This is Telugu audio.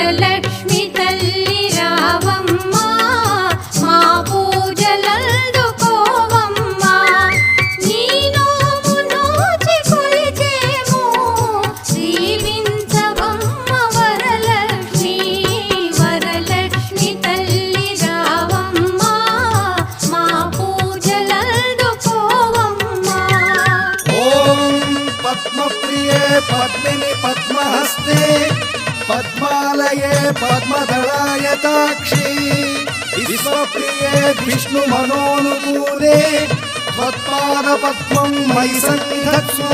వరలక్ష్మి తల్లి రావమ్మ మా పూజలందుకోవమ్మ నీ నోము కొలిచేము దీవించవమ్మ వరలక్ష్మి. వరలక్ష్మి తల్లి రావమ్మ పద్మిని పద్మహస్తే పద్మ పద్మదళాయతాక్షి విశ్వప్రియే విష్ణు మనోనుకూలే. త్వత్పాద పద్మం మయి సన్నిధత్స్వ